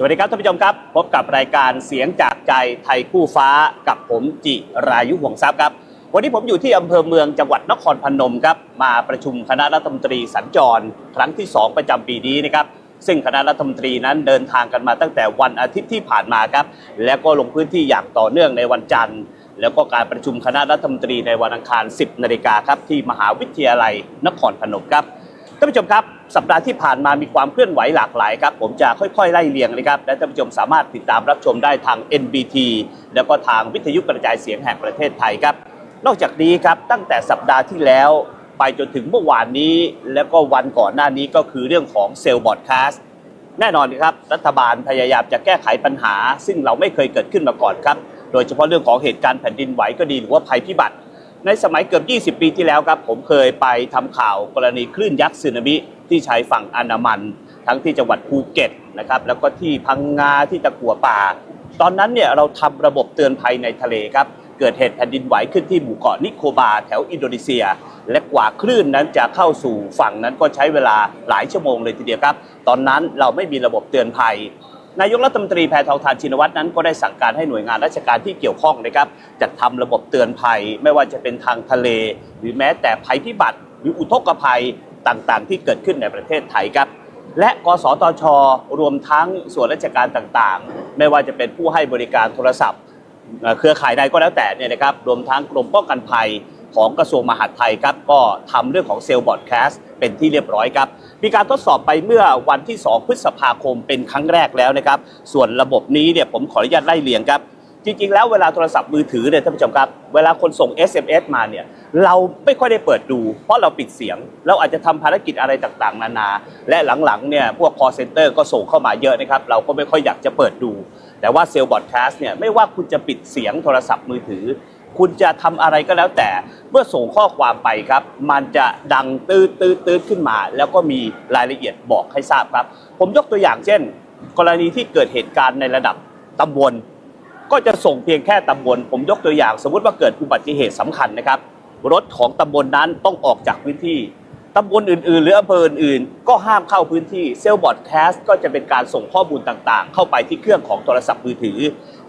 สวัสดีครับท่านผู้ชมครับ พบกับรายการเสียงจากใจไทยคู่ฟ้ากับผมจิรายุห่วงทรัพย์ครับ วันนี้ผมอยู่ที่อำเภอเมืองจังหวัดนครพนมครับมาประชุมคณะรัฐมนตรีสัญจร ครั้งที่ 2 ประจำปีนี้นะครับซึ่งคณะรัฐมนตรีนั้นเดินทางกันมาตั้งแต่วันอาทิตย์ที่ผ่านมาครับ แล้วก็ลงพื้นที่อย่างต่อเนื่องในวันจันทร์ แล้วก็การประชุมคณะรัฐมนตรีในวันอังคาร 10นาฬิกาครับที่มหาวิทยาลัยนครพนมครับ ท่านผู้ชมครับสัปดาห์ที่ผ่านมามีความเคลื่อนไหวหลากหลายครับ ผมจะค่อยๆ ไล่เรียงนะครับและท่านผู้ชมสามารถติดตามรับชมได้ทาง NBT แล้วก็ทางวิทยุกระจายเสียงแห่งประเทศไทยครับ นอกจากนี้ครับตั้งแต่สัปดาห์ที่แล้ว ไปจนถึงเมื่อวานนี้ แล้วก็วันก่อนหน้านี้ก็คือเรื่องของเซลล์บอดคาสต์แน่นอนครับรัฐบาลพยายามจะแก้ไขปัญหา ซึ่งเราไม่เคยเกิดขึ้นมาก่อนครับ โดยเฉพาะเรื่องของเหตุการณ์แผ่นดินไหวก็ดีหรือว่าภัยพิบัติ ในสมัยเกือบ 20 ปีที่แล้วครับผมเคยไปทำข่าวกรณีคลื่นยักษ์สึนามิที่ชายฝั่งอันดามัน ทั้งที่จังหวัดภูเก็ตนะครับแล้วก็ที่พังงาที่ตะกัวป่า ตอนนั้นเนี่ยเราทำระบบเตือนภัยในทะเลครับเกิดเหตุแผ่นดินไหวขึ้นที่หมู่เกาะนิโคบาแถวอินโดนีเซีย และกว่าคลื่นนั้นจะเข้าสู่ฝั่งนั้นก็ใช้เวลาหลายชั่วโมงเลยทีเดียวครับ ตอนนั้นเราไม่มีระบบเตือนภัย นายกรัฐมนตรีแพทองทานชินวัตรนั้นก็ได้สั่งการให้หน่วยงานราชการที่เกี่ยวข้องนะครับจัดทำระบบเตือนภัย ไม่ว่าจะเป็นทางทะเล หรือแม้แต่ภัยพิบัติ หรืออุทกภัยต่างๆ ที่เกิดขึ้นในประเทศไทยครับ และกสทช รวมทั้งส่วนราชการต่างๆ ไม่ว่าจะเป็นผู้ให้บริการโทรศัพท์ เครือข่ายใดก็แล้วแต่เนี่ยนะครับรวมทั้งกรมป้องกันภัยของกระทรวงมหาดไทยครับก็ทำเรื่องของเซลล์บอดแคสต์ เป็นที่เรียบร้อยครับ มีการทดสอบไปเมื่อวันที่ 2 พฤษภาคมเป็นครั้งแรกแล้วนะครับ ส่วนระบบนี้เนี่ยผมขออนุญาตไล่เรียงครับ จริง ๆ แล้วเวลาโทรศัพท์มือถือเนี่ยท่านผู้ชมครับ เวลาคนส่ง SMS มาเนี่ยเราไม่ค่อยได้เปิดดู เพราะเราปิดเสียง เราอาจจะทำภารกิจอะไรต่างๆ นานา และหลังๆเนี่ยพวก call center ก็ส่งเข้ามาเยอะนะครับ เราก็ไม่ค่อยอยากจะเปิดดู แต่ว่าเซลล์บอดแคสต์เนี่ยไม่ว่าคุณจะปิดเสียงโทรศัพท์มือถือ คุณจะทำอะไรก็แล้วแต่ เมื่อส่งข้อความไปครับ มันจะดังตื้อตื้อตื้อขึ้นมา แล้วก็มีรายละเอียดบอกให้ทราบครับ ผมยกตัวอย่างเช่น กรณีที่เกิดเหตุการณ์ในระดับตำบล ก็จะส่งเพียงแค่ตำบล ผมยกตัวอย่าง สมมุติว่าเกิดอุบัติเหตุสำคัญนะครับ รถของตำบลนั้นต้องออกจากพื้นที่ ตำบลอื่นๆ หรืออำเภออื่นๆ ก็ห้ามเข้าพื้นที่เซลล์บอดแคสต์ก็จะเป็นการส่งข้อมูลต่างๆ เข้าไปที่เครื่องของโทรศัพท์มือถือ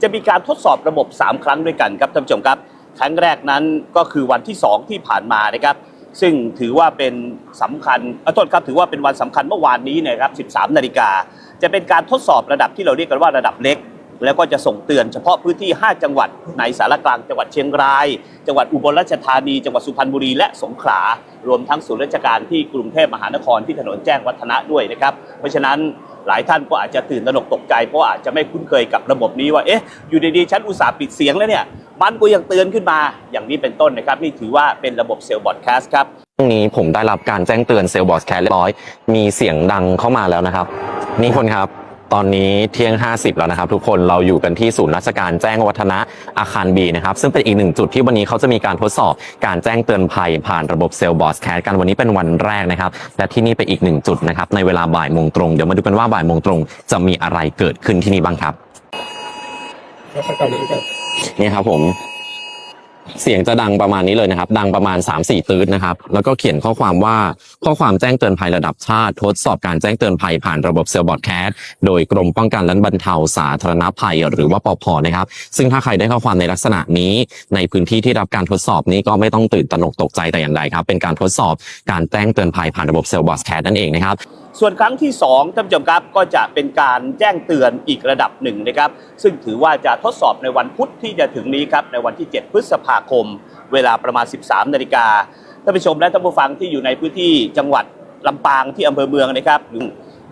จะมีการทดสอบระบบ 3 ครั้งด้วยกันครับท่านผู้ชมครับ ครั้งแรกนั้นก็คือวันที่ 2 ที่ผ่านมานะครับ ซึ่งถือว่าเป็นสำคัญอ่อโทษครับถือว่าเป็นวันสำคัญเมื่อวานนี้นะครับ 13 นาฬิกาจะเป็นการทดสอบระดับที่เราเรียกกันว่าระดับเล็ก แล้วก็จะส่งเตือนเฉพาะพื้นที่ 5 จังหวัดในสารกลางจังหวัดเชียงราย จังหวัดอุบลราชธานี จังหวัดสุพรรณบุรีและสงขลารวมทั้งศูนย์ราชการที่กรุงเทพมหานครที่ถนนแจ้งวัฒนะด้วยนะครับ เพราะฉะนั้นหลายท่านก็อาจจะตื่นตระหนกตกใจเพราะอาจจะไม่คุ้นเคยกับระบบนี้ว่าเอ๊ะอยู่ดีๆฉันอุตส่าห์ปิดเสียงแล้วเนี่ยมันก็ยังเตือนขึ้นมาอย่างนี้เป็นต้นนะครับ นี่ถือว่าเป็นระบบเซลล์บอดแคสต์ครับช่วงนี้ผมได้รับการแจ้งเตือนเซลล์บอสแคร์เรียบร้อย มีเสียงดังเข้ามาแล้วนะครับ นี่คนครับ ตอนนี้เที่ยง 50 แล้วนะครับ ทุกคนเราอยู่กันที่ศูนย์ราชการแจ้งวัฒนะอาคารบีนะครับ ซึ่งเป็นอีกหนึ่งจุดที่วันนี้เขาจะมีการทดสอบการแจ้งเตือนภัยผ่านระบบเซลล์บอสแคร์กันวันนี้เป็นวันแรกนะครับ และที่นี่เป็นอีกหนึ่งจุดนะครับ ในเวลาบ่ายโมงตรง เดี๋ยวมาดูกันว่าบ่ายโมงตรง จะมีอะไรเกิดขึ้นที่นี่บ้างครับนี่ครับผม เสียงจะดังประมาณนี้เลยนะครับ ดังประมาณ 3-4 ตืดนะครับ แล้วก็เขียนข้อความว่าข้อความแจ้งเตือนภัยระดับชาติ ทดสอบการแจ้งเตือนภัยผ่านระบบเซลล์บอดแคสโดยกรมป้องกันและบรรเทาสาธารณภัย หรือว่าปพนะครับ ซึ่งถ้าใครได้ข้อความในลักษณะนี้ ในพื้นที่ที่รับการทดสอบนี้ก็ไม่ต้องตื่นตระหนกตกใจแต่อย่างใดครับ เป็นการทดสอบการแจ้งเตือนภัยผ่านระบบเซลล์บอดแคสนั่นเองนะครับส่วนครั้งที่2ท่านผู้ชมครับก็จะเป็นการแจ้งเตือนอีกระดับหนึ่งนะครับ ซึ่งถือว่าจะทดสอบในวันพุธที่จะถึงนี้ครับในวันที่ 7 พฤษภาาคม เวลาประมาณ 13นาฬิกาท่านผู้ชมและท่านผู้ฟังที่อยู่ในพื้นที่จังหวัดลำปางที่อำเภอเมืองนะครับ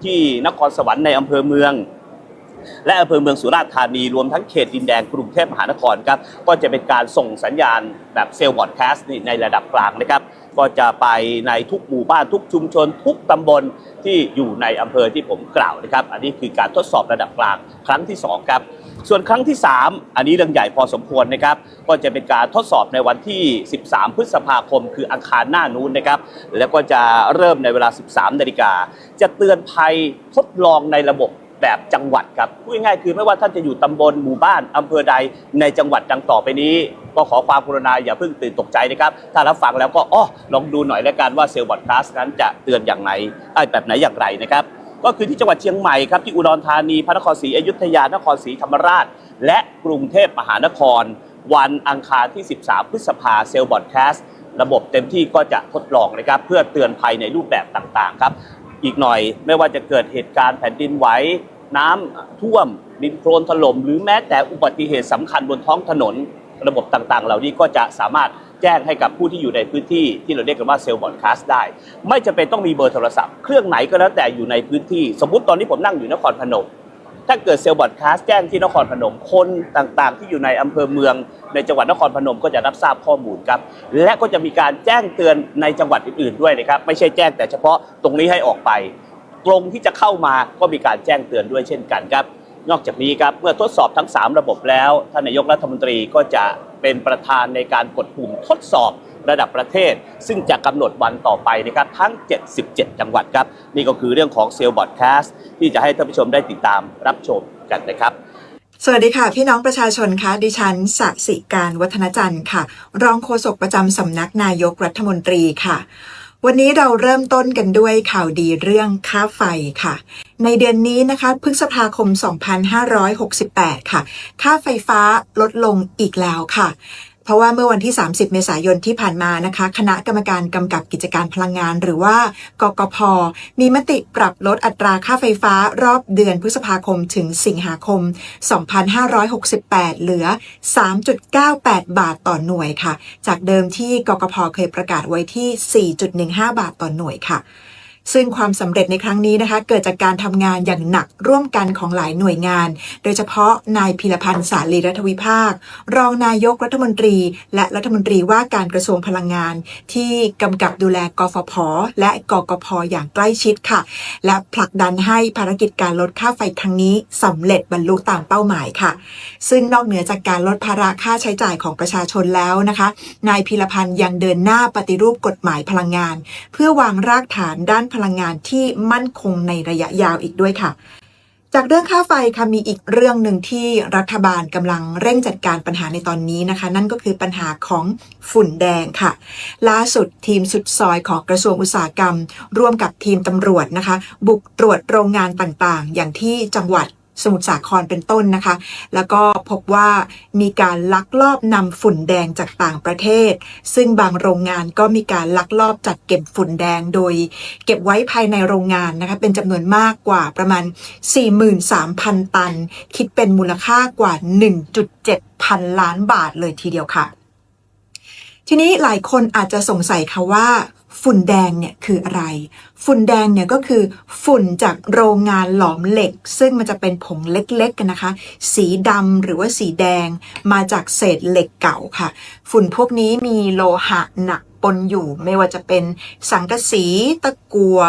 ที่นครสวรรค์ในอำเภอเมือง และอำเภอเมืองสุราษฎร์ธานีรวมทั้งเขตดินแดงกรุงเทพมหานครครับก็จะเป็นการส่งสัญญาณแบบเซลล์บอดแคสต์ในระดับกลางนะครับ ก็จะไปในทุกหมู่บ้านทุกชุมชน ทุกตำบลที่อยู่ในอำเภอที่ผมกล่าวนะครับ อันนี้คือการทดสอบระดับกลางครั้งที่สองครับ ส่วนครั้งที่ 3 อันนี้เรื่องใหญ่พอสมควรนะครับ ก็จะเป็นการทดสอบในวันที่ 13 พฤษภาคม คืออังคารหน้านู้นนะครับ แล้วก็จะเริ่มในเวลา 13 นาฬิกา จะเตือนภัยทดลองในระบบแบบจังหวัดครับพูดง่ายๆคือไม่ว่าท่านจะอยู่ตำบลหมู่บ้านอำเภอใดในจังหวัดดังต่อไปนี้ ก็ขอความกรุณาอย่าเพิ่งตื่นตกใจนะครับ ถ้ารับฟังแล้วก็อ้อลองดูหน่อยแล้วกันว่าเซลล์บอดคลาสนั้นจะเตือนอย่างไรเอ้แบบไหนอย่างไรนะครับ ก็คือที่จังหวัดเชียงใหม่ครับที่อุดรธานี พระนครศรีอยุธยา นครศรีธรรมราช และกรุงเทพมหานคร วันอังคารที่ 13 พฤษภาเซลบอดแคสต์ระบบเต็มที่ก็จะทดลองนะครับเพื่อเตือนภัยในรูปแบบต่างๆครับอีกหน่อยไม่ว่าจะเกิดเหตุการณ์แผ่นดินไหวน้ำท่วมดินโคลนถล่มหรือแม้แต่อุบัติเหตุสำคัญบนท้องถนน ระบบต่างๆ เหล่านี้ก็จะสามารถ แจ้งให้กับผู้ที่อยู่ในพื้นที่ที่เราเรียกกันว่าเซลล์บอดคาสได้ ไม่จำเป็นต้องมีเบอร์โทรศัพท์เครื่องไหนก็แล้วแต่อยู่ในพื้นที่ สมมติตอนนี้ผมนั่งอยู่นครพนมถ้าเกิดเซลล์บอดคาสแจ้งที่นครพนมคนต่างๆ ที่อยู่ในอำเภอเมือง ในจังหวัดนครพนมก็จะรับทราบข้อมูลครับ และก็จะมีการแจ้งเตือนในจังหวัดอื่นๆด้วยนะครับ ไม่ใช่แจ้งแต่เฉพาะตรงนี้ให้ออกไปตรงที่จะเข้ามาก็มีการแจ้งเตือนด้วยเช่นกันครับ นอกจากนี้ครับเมื่อทดสอบทั้ง 3 ระบบแล้วท่านนายกรัฐมนตรีก็จะ เป็นประธานในการกดปุ่มทดสอบระดับประเทศ ซึ่งจะกำหนดวันต่อไปนะครับทั้ง 77 จังหวัดครับ นี่ก็คือเรื่องของเซลล์บอดแคสต์ที่จะให้ท่านผู้ชมได้ติดตามรับชมกันนะครับสวัสดีค่ะ พี่น้องประชาชนคะดิฉันสักสิการวัฒนจันทร์ค่ะ รองโฆษกประจำสำนักนายกรัฐมนตรีค่ะ วันนี้เราเริ่มต้นกันด้วยข่าวดีเรื่องค่าไฟค่ะ ในเดือนนี้นะคะ พฤษภาคม 2568 ค่ะ ค่าไฟฟ้าลดลงอีกแล้วค่ะ เพราะว่าเมื่อวันที่ 30 เมษายนที่ผ่านมานะคะ คณะกรรมการกำกับกิจการพลังงาน หรือว่ากกพ มีมติปรับลดอัตราค่าไฟฟ้ารอบเดือนพฤษภาคมถึงสิงหาคม 2568 เหลือ 3.98 บาทต่อหน่วยค่ะ จากเดิมที่กกพเคยประกาศไว้ที่ 4.15 บาทต่อหน่วยค่ะ ซึ่งความสำเร็จในครั้งนี้นะคะ เกิดจากการทำงานอย่างหนักร่วมกันของหลายหน่วยงาน โดยเฉพาะนายพิรพันธ์สาลีรัฐวิภาค รองนายกรัฐมนตรี และรัฐมนตรีว่าการกระทรวงพลังงาน ที่กำกับดูแลกฟผ และกกพอย่างใกล้ชิดค่ะ และผลักดันให้ภารกิจการลดค่าไฟครั้งนี้สำเร็จบรรลุตามเป้าหมายค่ะ ซึ่งนอกเหนือจากการลดภาระค่าใช้จ่ายของประชาชนแล้วนะคะ นายพิรพันธ์ยังเดินหน้าปฏิรูปกฎหมายพลังงาน เพื่อวางรากฐานด้านพพลังงานที่มั่นคงในระยะยาวอีกด้วยค่ะ จากเรื่องค่าไฟค่ะมีอีกเรื่องหนึ่งที่รัฐบาลกำลังเร่งจัดการปัญหาในตอนนี้นะคะ นั่นก็คือปัญหาของฝุ่นแดงค่ะ ล่าสุดทีมสุดซอยของกระทรวงอุตสาหกรรม ร่วมกับทีมตำรวจนะคะ บุกตรวจโรงงานต่างๆ อย่างที่จังหวัด สมุทรสาครเป็นต้นนะคะ แล้วก็พบว่ามีการลักลอบนำฝุ่นแดงจากต่างประเทศ ซึ่งบางโรงงานก็มีการลักลอบจัดเก็บฝุ่นแดงโดย เก็บไว้ภายในโรงงานนะคะเป็นจำนวนมากกว่าประมาณ 43,000 ตัน คิดเป็นมูลค่ากว่า 1.7 พันล้านบาทเลยทีเดียวค่ะทีนี้หลายคนอาจจะสงสัยค่ะว่า ฝุ่นแดงเนี่ยคืออะไร ฝุ่นแดงเนี่ยก็คือฝุ่นจากโรงงานหลอมเหล็ก ซึ่งมันจะเป็นผงเล็กๆกันนะคะ สีดำหรือว่าสีแดงมาจากเศษเหล็กเก่าค่ะ ฝุ่นพวกนี้มีโลหะหนัก ปนอยู่ ไม่ว่าจะเป็นสังกะสีตะกัว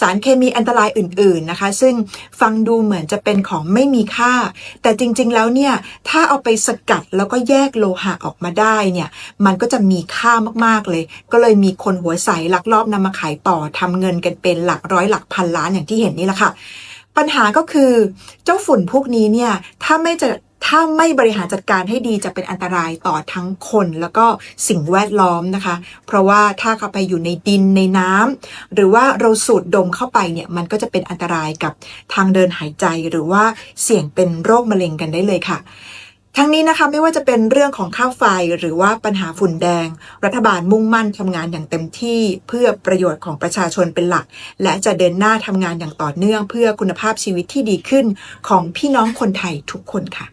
สารเคมีอันตรายอื่น ๆนะคะ ซึ่งฟังดูเหมือนจะเป็นของไม่มีค่า แต่จริงๆแล้วเนี่ยถ้าเอาไปสกัดแล้วก็แยกโลหะออกมาได้เนี่ยมันก็จะมีค่ามากๆเลย ก็เลยมีคนหัวใสลักลอบนำมาขายต่อทำเงินกันเป็นหลักร้อยหลักพันล้านอย่างที่เห็นนี่แหละค่ะปัญหาก็คือเจ้าฝุ่นพวกนี้เนี่ยถ้าไม่จะ ถ้าไม่บริหารจัดการให้ดีจะเป็นอันตรายต่อทั้งคนแล้วก็สิ่งแวดล้อมนะคะ เพราะว่าถ้าเข้าไปอยู่ในดินในน้ำหรือว่าเราสูดดมเข้าไปเนี่ยมันก็จะเป็นอันตรายกับทางเดินหายใจหรือว่าเสี่ยงเป็นโรคมะเร็งกันได้เลยค่ะทั้งนี้นะคะไม่ว่าจะเป็นเรื่องของค่าไฟหรือว่าปัญหาฝุ่นแดง รัฐบาลมุ่งมั่นทำงานอย่างเต็มที่เพื่อประโยชน์ของประชาชนเป็นหลัก และจะเดินหน้าทำงานอย่างต่อเนื่อง เพื่อคุณภาพชีวิตที่ดีขึ้นของพี่น้องคนไทยทุกคนค่ะ